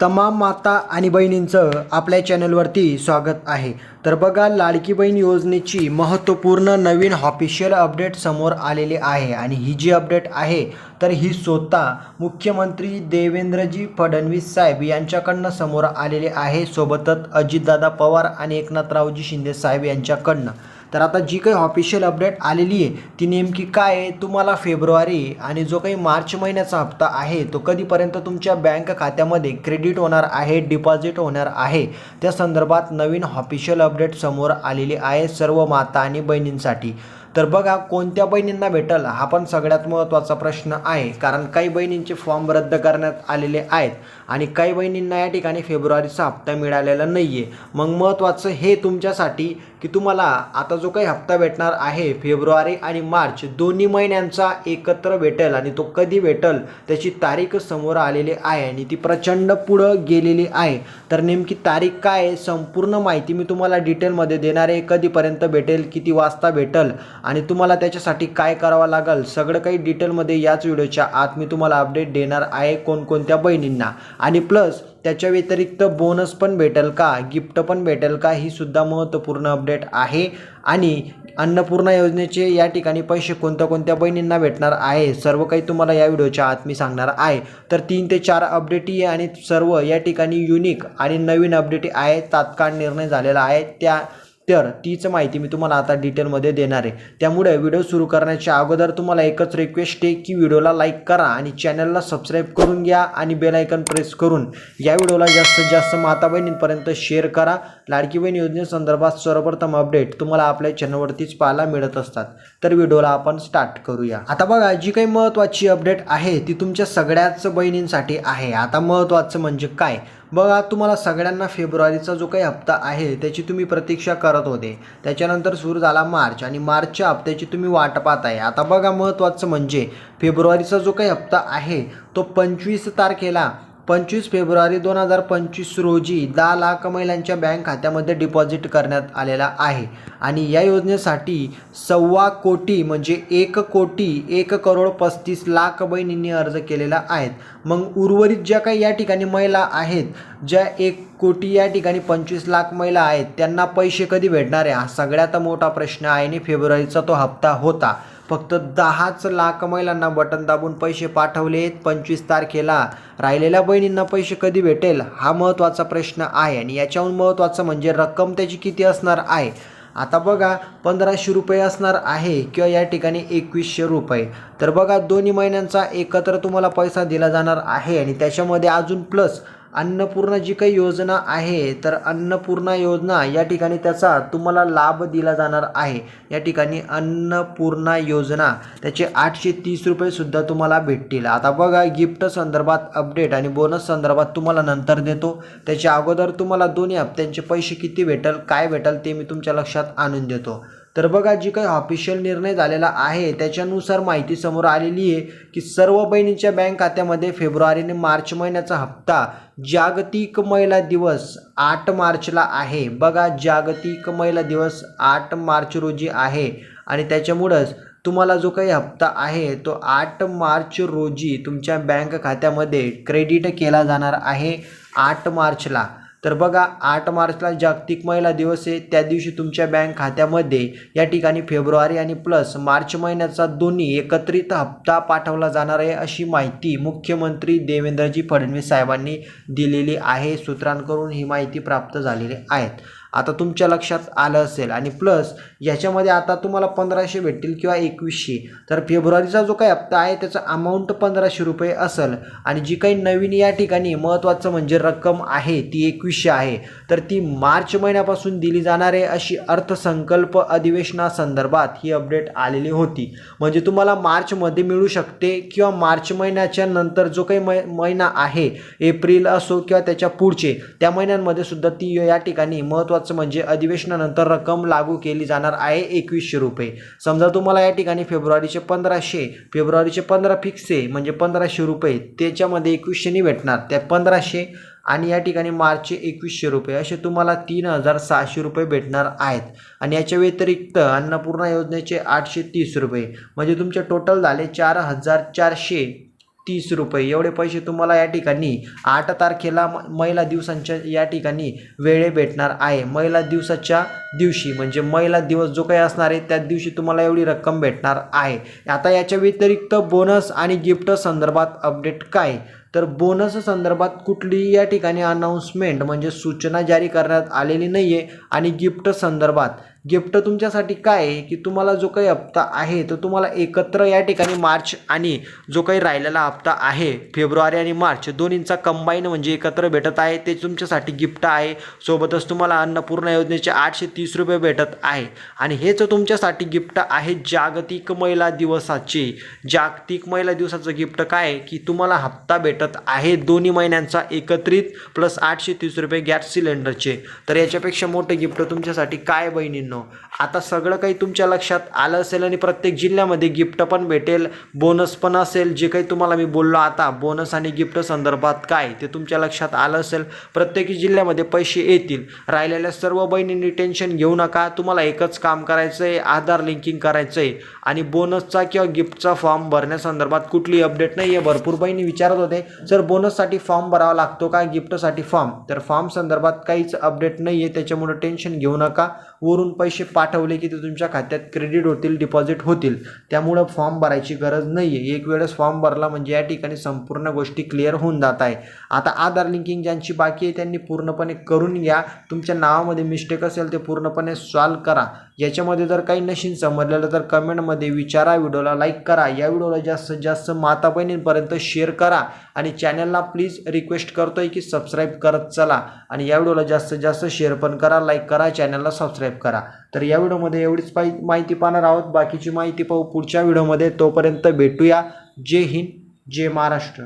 तमाम माता आणि बहिणींचं आपल्या चॅनलवरती स्वागत आहे. तर बघा लाडकी बहीण योजनेची महत्त्वपूर्ण नवीन ऑफिशियल अपडेट समोर आलेली आहे आणि ही जी अपडेट आहे तर ही स्वतः मुख्यमंत्री देवेंद्रजी फडणवीस साहेब यांच्याकडनं समोर आलेली आहे. सोबतच अजितदादा पवार आणि एकनाथरावजी शिंदे साहेब यांच्याकडनं. तर आता जी काही ऑफिशियल अपडेट आलेली आहे ती नेमकी काय आहे तुम्हाला फेब्रुवारी आणि जो काही मार्च महिन्याचा हप्ता आहे तो कधीपर्यंत तुमच्या बँक खात्यामध्ये क्रेडिट होणार आहे डिपॉझिट होणार आहे त्या संदर्भात नवीन ऑफिशियल अपडेट समोर आलेली आहे सर्व माता आणि बहिणींसाठी. तर बघा कोणत्या बहिणींना भेटल? हा पण सगळ्यात महत्त्वाचा प्रश्न आहे. कारण काही बहिणींचे फॉर्म रद्द करण्यात आलेले आहेत आणि काही बहिणींना या ठिकाणी फेब्रुवारीचा हप्ता मिळालेला नाही आहे मग महत्त्वाचं हे तुमच्यासाठी की तुम्हाला आता जो काही हप्ता भेटणार आहे फेब्रुवारी आणि मार्च दोन्ही महिन्यांचा एकत्र भेटेल आणि तो कधी भेटेल त्याची तारीख समोर आलेली आहे आणि ती प्रचंड पुढं गेलेली आहे. तर नेमकी तारीख काय आहे संपूर्ण माहिती मी तुम्हाला डिटेलमध्ये देणार आहे. कधीपर्यंत भेटेल किती वाजता भेटेल आणि तुम्हाला त्याच्यासाठी काय करावं लागेल सगळं काही डिटेलमध्ये याच व्हिडिओच्या आत मी तुम्हाला अपडेट देणार आहे कोणकोणत्या बहिणींना. आणि प्लस त्याच्या व्यतिरिक्त बोनस पण भेटेल का गिफ्ट पण भेटेल का ही सुद्धा महत्त्वपूर्ण अपडेट आहे. आणि अन्नपूर्णा योजनेचे या ठिकाणी पैसे कोणत्या कोणत्या बहिणींना भेटणार आहे सर्व काही तुम्हाला या व्हिडिओच्या आत मी सांगणार आहे. तर तीन ते चार अपडेटही आणि सर्व या ठिकाणी युनिक आणि नवीन अपडेट आहे तात्काळ निर्णय झालेला आहे. त्या तर तीच माहिती मी तुम्हाला आता डिटेलमध्ये देणार आहे. त्यामुळे व्हिडिओ सुरू करण्याच्या अगोदर तुम्हाला एकच रिक्वेस्ट आहे की व्हिडिओला लाईक करा आणि चॅनलला सबस्क्राईब करून घ्या आणि बेलायकन प्रेस करून या व्हिडिओला जास्तीत जास्त माता बहिणींपर्यंत शेअर करा. लाडकी बहीण योजनेसंदर्भात सर्वप्रथम अपडेट तुम्हाला आपल्या चॅनलवरतीच पाहायला मिळत असतात. तर व्हिडिओला आपण स्टार्ट करूया. आता बघा जी काही महत्त्वाची अपडेट आहे ती तुमच्या सगळ्याच बहिणींसाठी आहे. आता महत्त्वाचं म्हणजे काय? बघा तुम्हाला सगळ्यांना फेब्रुवारीचा जो काही हप्ता आहे त्याची तुम्ही प्रतीक्षा करत होते. त्याच्यानंतर सुरू झाला मार्च आणि मार्चच्या हप्त्याची तुम्ही वाट पाहत आहे. आता बघा महत्त्वाचं म्हणजे फेब्रुवारीचा जो काही हप्ता आहे तो पंचवीस तारखेला पंचवीस फेब्रुवारी दोन हजार पंचवीस रोजी दहा लाख महिलांच्या बँक खात्यामध्ये डिपॉझिट करण्यात आलेला आहे. आणि या योजनेसाठी सव्वा कोटी म्हणजे एक कोटी एक करोड पस्तीस लाख बहिणींनी अर्ज केलेला आहेत. मग उर्वरित ज्या काही या ठिकाणी महिला आहेत ज्या एक कोटी या ठिकाणी पंचवीस लाख महिला आहेत त्यांना पैसे कधी भेटणार आहे? हा सगळ्यात मोठा प्रश्न आहे आणि फेब्रुवारीचा तो हप्ता होता. फक्त दहाच लाख महिलांना बटन दाबून पैसे पाठवलेत पंचवीस तारखेला. राहिलेल्या बहिणींना पैसे कधी भेटेल? हा महत्त्वाचा प्रश्न आहे आणि याच्याहून महत्त्वाचं म्हणजे रक्कम त्याची किती असणार आहे? आता बघा पंधराशे रुपये असणार आहे किंवा या ठिकाणी एकवीसशे रुपये. तर बघा दोन्ही महिन्यांचा एकत्र तुम्हाला पैसा दिला जाणार आहे आणि त्याच्यामध्ये अजून प्लस अन्नपूर्णा जी काही योजना आहे तर अन्नपूर्णा योजना या ठिकाणी त्याचा तुम्हाला लाभ दिला जाणार आहे. या ठिकाणी अन्नपूर्णा योजना त्याचे आठशे तीस रुपयेसुद्धा तुम्हाला भेटतील. आता बघा गिफ्ट संदर्भात अपडेट आणि बोनस संदर्भात तुम्हाला नंतर देतो. त्याच्या अगोदर तुम्हाला दोन्ही हप्त्यांचे पैसे किती भेटेल काय भेटेल ते मी तुमच्या लक्षात आणून देतो. तर बघा जी काही ऑफिशियल निर्णय झालेला आहे त्याच्यानुसार माहिती समोर आलेली आहे की सर्व बहिणीच्या बँक खात्यामध्ये फेब्रुवारी आणि मार्च महिन्याचा हप्ता जागतिक महिला दिवस आठ मार्चला आहे. बघा जागतिक महिला दिवस आठ मार्च रोजी आहे आणि त्याच्यामुळंच तुम्हाला जो काही हप्ता आहे तो आठ मार्च रोजी तुमच्या बँक खात्यामध्ये क्रेडिट केला जाणार आहे आठ मार्चला. तर बघा आठ मार्चला जागतिक महिला दिवस आहे. त्या दिवशी तुमच्या बँक खात्यामध्ये या ठिकाणी फेब्रुवारी आणि प्लस मार्च महिन्याचा दोन्ही एकत्रित हप्ता पाठवला जाणार आहे अशी माहिती मुख्यमंत्री देवेंद्रजी फडणवीस साहेबांनी दिलेली आहे. सूत्रांकडून ही माहिती प्राप्त झालेली आहेत आता तुमच्या लक्षात आलं असेल. आणि प्लस याच्यामध्ये आता तुम्हाला पंधराशे भेटतील किंवा एकवीसशे. तर फेब्रुवारीचा जो काही हप्ता आहे त्याचा अमाऊंट पंधराशे रुपये असेल. आणि जी काही नवीन या ठिकाणी महत्त्वाचं म्हणजे रक्कम आहे ती एकवीसशे आहे. तर ती मार्च महिन्यापासून दिली जाणार आहे अशी अर्थसंकल्प अधिवेशनासंदर्भात ही अपडेट आलेली होती. म्हणजे तुम्हाला मार्चमध्ये मिळू शकते किंवा मार्च महिन्याच्या नंतर जो काही मै महिना आहे एप्रिल असो किंवा त्याच्या पुढचे त्या महिन्यांमध्ये सुद्धा ती या ठिकाणी महत्त्वाचं म्हणजे अधिवेशनानंतर रक्कम लागू केली जाणार आहे एकवीसशे रुपये. समजा तुम्हाला या ठिकाणी फेब्रुवारीचे पंधराशे फेब्रुवारीचे पंधरा फिक्स आहे म्हणजे पंधराशे रुपये त्याच्यामध्ये एकवीसशेनी भेटणार. त्या पंधराशे आणि या ठिकाणी मार्चचे एकवीसशे रुपये असे तुम्हाला तीन हजार सहाशे रुपये भेटणार आहेत. आणि याच्या व्यतिरिक्त अन्नपूर्णा योजनेचे आठशे तीस रुपये. म्हणजे तुमचे टोटल झाले चार हजार चारशे तीस रुपये. एवढे पैसे तुम्हाला या ठिकाणी आठ तारखेला म- महिला दिवसांच्या या ठिकाणी वेळे भेटणार आहे. महिला दिवसाच्या दिवशी म्हणजे महिला दिवस जो काही असणार आहे त्या दिवशी तुम्हाला एवढी रक्कम भेटणार आहे. आता याच्या व्यतिरिक्त बोनस आणि गिफ्ट संदर्भात अपडेट काय? तर बोनस संदर्भात कुठलीही या ठिकाणी अनाऊन्समेंट म्हणजे सूचना जारी करण्यात आलेली नाही आहे आणि गिफ्ट संदर्भात गिफ्ट तुमच्यासाठी काय आहे की तुम्हाला जो काही हप्ता आहे तो तुम्हाला एकत्र या ठिकाणी मार्च आणि जो काही राहिलेला हप्ता आहे फेब्रुवारी आणि मार्च दोन्हींचा कंबाईन म्हणजे एकत्र भेटत आहे ते तुमच्यासाठी गिफ्ट आहे. सोबतच तुम्हाला अन्नपूर्णा योजनेचे आठशे तीस रुपये भेटत आहे. आणि हेच तुमच्यासाठी गिफ्ट आहे जागतिक महिला दिवसाचे. जागतिक महिला दिवसाचं गिफ्ट काय आहे की तुम्हाला हप्ता भेटत आहे दोन्ही महिन्यांचा एकत्रित प्लस आठशे तीस रुपये गॅस सिलेंडरचे. तर याच्यापेक्षा मोठं गिफ्ट तुमच्यासाठी काय बहिणींना? आता सगळं काही तुमच्या लक्षात आलं असेल आणि प्रत्येक जिल्ह्यामध्ये गिफ्ट पण भेटेल बोनस पण असेल. जे काही तुम्हाला मी बोललो आता बोनस आणि गिफ्ट संदर्भात काय ते तुमच्या लक्षात आलं असेल. प्रत्येक जिल्ह्यामध्ये पैसे येतील. राहिलेल्या सर्व बहिणींनी टेन्शन घेऊ नका. तुम्हाला एकच काम करायचं आहे आधार लिंकिंग करायचं आहे आणि बोनसचा किंवा गिफ्टचा फॉर्म भरण्यासंदर्भात कुठली अपडेट नाही आहे भरपूर बहिणी विचारत होते सर बोनससाठी फॉर्म भरावा लागतो का? गिफ्टसाठी फॉर्म तर फॉर्म संदर्भात काहीच अपडेट नाही आहे त्याच्यामुळे टेन्शन घेऊ नका. वरून पैसे पाठवले की ते तुमच्या खात्यात क्रेडिट होतील डिपॉझिट होतील. त्यामुळं फॉर्म भरायची गरज नाही आहे एक वेळेस फॉर्म भरला म्हणजे या ठिकाणी संपूर्ण गोष्टी क्लिअर होऊन जात आहे. आता आधार लिंकिंग ज्यांची बाकी आहे त्यांनी पूर्णपणे करून घ्या. तुमच्या नावामध्ये मिस्टेक असेल ते पूर्णपणे सॉल्व करा. याच्यामध्ये जर काही नशीन समजलेलं तर कमेंटमध्ये विचारा व्हिडिओला लाईक करा. या व्हिडिओला जास्तीत जास्त माता बहिणींपर्यंत शेअर करा आणि चॅनलला प्लीज रिक्वेस्ट करतोय की सबस्क्राईब करत चला. आणि या व्हिडिओला जास्तीत जास्त शेअर पण करा लाईक करा चॅनलला सबस्क्राईब करा. तर या व्हिडिओमध्ये एवढीच पाहि माहिती पाहणार आहोत. बाकीची माहिती पाहू पुढच्या व्हिडिओमध्ये. तोपर्यंत भेटूया. जय हिंद जय महाराष्ट्र.